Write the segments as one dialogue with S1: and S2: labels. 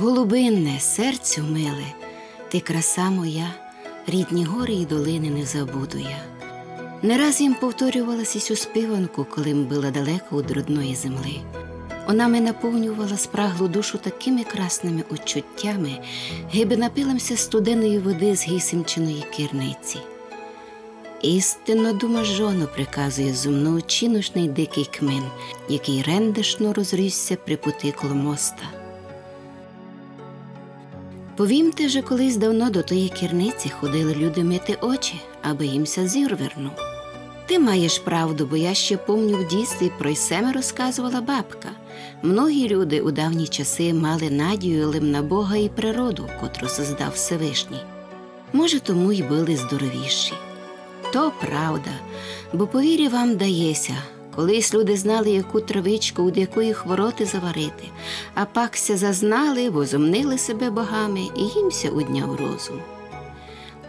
S1: Голубинне, серцю миле, ти краса моя, рідні гори і долини не забуду я. Не раз їм повторювалася цю співанку, коли м була далеко від родної земли. Вона мене наповнювала спраглу душу такими красними учуттями, гиби напилимся студеної води з гісимчиної кірниці. Істинно дума жону приказує зумно чинушний дикий кмин, який рендешно розрісся при пути коло моста. Повімте же, колись давно до тої кірниці ходили люди мити очі, аби їмся зір вернув. Ти маєш правду, бо я ще помню в дійстві про семе розказувала бабка. Многі люди у давні часи мали надію лим на Бога і природу, котру создав Всевишній. Може, тому й були здоровіші. То правда, бо повірі вам дається, колись люди знали, яку травичку, від якої хвороти заварити, а пакся зазнали, возомнили себе богами і їмся удняв розум.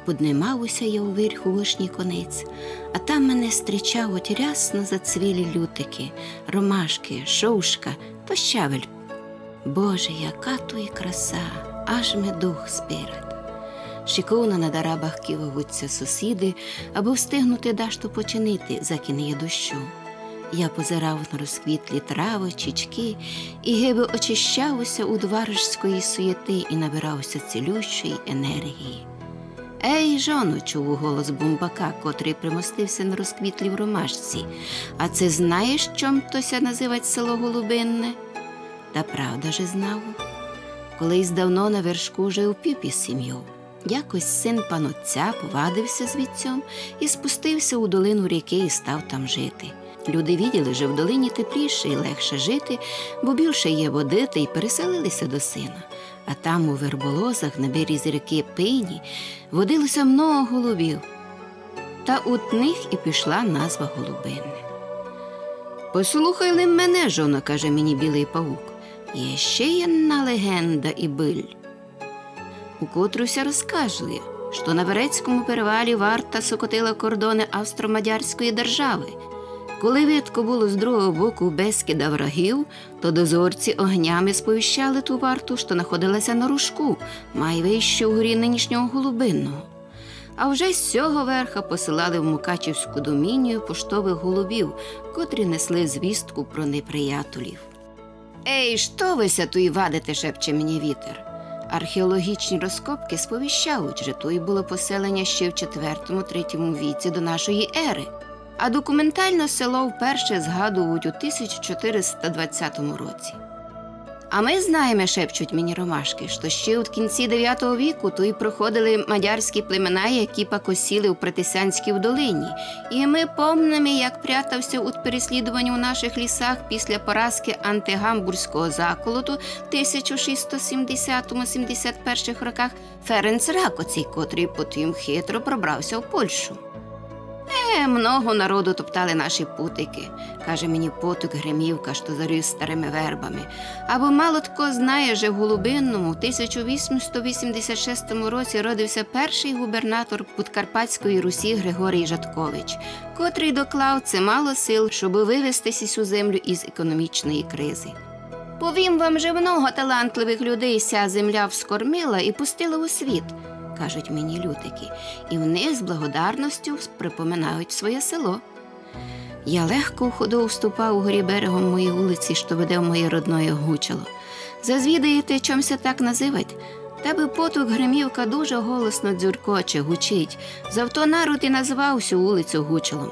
S1: Поднимався я у верху вишній конець, а там мене зустрічав от рясно зацвілі лютики, ромашки, шовшка то щавель. Боже, яка то і краса, аж ми дух спирать. Шиковно на дарабах киваються сусіди, аби встигнути дашту починити за кінеє дощу. Я позирав на розквітлі трави, чічки, і гиби очищався у дваржської суєти і набирався цілющої енергії. Ей, жону, чув голос бумбака, котрий примостився на розквітлій ромашці. А це знаєш, чом тося називать село Голубинне? Та правда же знав. Колись давно на вершку жив піпі з сім'ю. Якось син панотця повадився звідцьом і спустився у долину ріки і став там жити. Люди відділи, що в долині тепліше і легше жити, бо більше є води, та й переселилися до сина. А там, у верболозах, на березі ріки Пині, водилося много голубів. Та от них і пішла назва голубинне. Послухай мене, жона, каже мені білий павук. Є ще одна легенда і биль. У котруся розказує, що на Верецькому перевалі варта сокотила кордони Австро-Мадярської держави. Коли видко було з другого боку безкида врагів, то дозорці огнями сповіщали ту варту, що знаходилася на рушку, май вище у горі нинішнього голубинного. А вже з цього верха посилали в Мукачівську домінію поштових голубів, котрі несли звістку про неприятелів. Ей, що вися туй вадите, шепче мені вітер. Археологічні розкопки сповіщають, що тут було поселення ще в 4-3 віці до нашої ери, а документально село вперше згадують у 1420 році. А ми знаємо, шепчуть мені ромашки, що ще у кінці 9 віку тут проходили мадярські племена, які покосіли у Претисянській долині. І ми помнимо, як прятався у переслідуванні у наших лісах після поразки антигамбурзького заколоту 1670-71 роках Ференц Ракоцій, котрий потім хитро пробрався в Польщу. Е, много народу топтали наші путики, каже мені потук Гремівка, що зарює старими вербами. Або мало тако знає, що в Голубинному в 1886 році родився перший губернатор Подкарпатської Русі Григорій Жаткович, котрий доклав чимало сил, щоб вивестися цю землю із економічної кризи. Повім вам же много талантливих людей ся земля вскормила і пустила у світ кажуть мені лютики, і в них з благодарністю припоминають своє село. Я легко у ходу вступав у горі берегом моєї вулиці, що веде в моє родное гучало. Зазвідаєте, чомся так називать? Тебе потук Гремівка дуже голосно дзюркоче, гучить. Завто народ і назвав всю вулицю гучалом.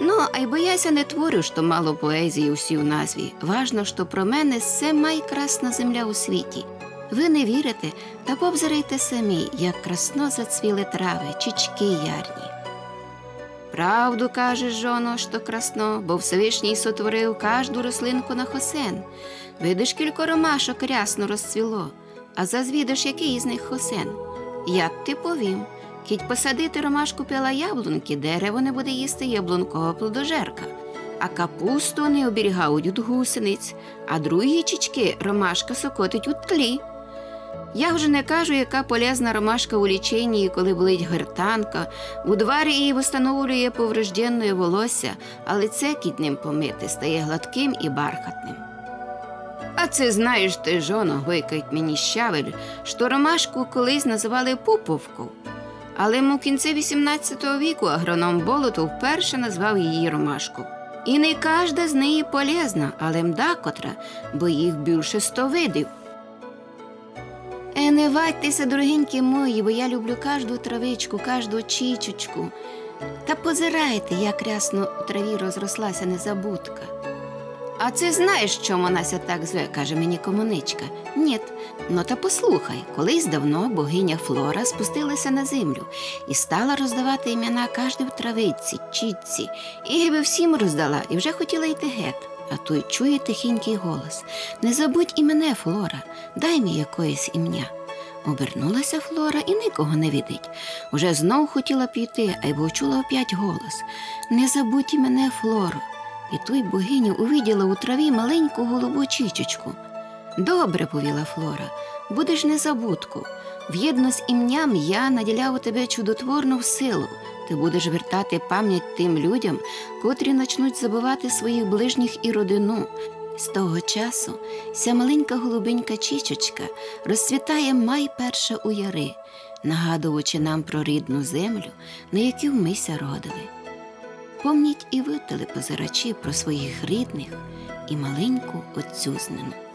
S1: Ну, а й бояся не творю, що мало поезії усі в назві. Важно, що про мене все майкрасна земля у світі. Ви не вірите, та побзирайте самі, як красно зацвіли трави, чічки ярні. Правду кажеш, жоно, що красно, бо Всевишній сотворив кожну рослинку на хосен. Видиш, кілько ромашок рясно розцвіло, а зазвідаш, який із них хосен. Як ти повім, кіть посадити ромашку пила яблунки, дерево не буде їсти яблункова плодожерка, а капусту не оберігають від гусениць, а другі чічки ромашка сокотить у тлі. Я вже не кажу, яка полезна ромашка у ліченні, коли болить гертанка, у дварі її встановлює поврежденне волосся, а лице кітним помити стає гладким і бархатним. А це знаєш ти, жоно, гойкають мені щавель, що ромашку колись називали пуповку. Але му кінці 18 віку агроном Болотов вперше назвав її ромашку. І не кожна з неї полезна, але мда котра, бо їх більше сто видів. Е, не вадьтеся, мої, бо я люблю кожну травичку, кожну чічечку. Та позирайте, як рясно у траві розрослася незабудка. А це знаєш, що Монася так зве, каже мені комуничка. Ні, ну та послухай, колись давно богиня Флора спустилася на землю і стала роздавати імена кожній в травиці, чітці, і гиби всім роздала, і вже хотіла йти геть. А той чує тихенький голос Не забудь і мене, Флора, дай мені якоїсь ім'я. Обернулася Флора і нікого не видить. Уже знов хотіла піти, а й почула опять голос Не забудь мене, Флоро. І той богиня увиділа у траві маленьку голубу чічечку. Добре, повіла Флора, будеш незабудку. В'єдно з ім'ям я наділяв у тебе чудотворну силу. Ти будеш вертати пам'ять тим людям, котрі почнуть забувати своїх ближніх і родину. З того часу ця маленька голубенька чічечка розцвітає май перша у яри, нагадуючи нам про рідну землю, на яку мися родили. Помніть і ви, телепозирачі, про своїх рідних і маленьку отцюзнину.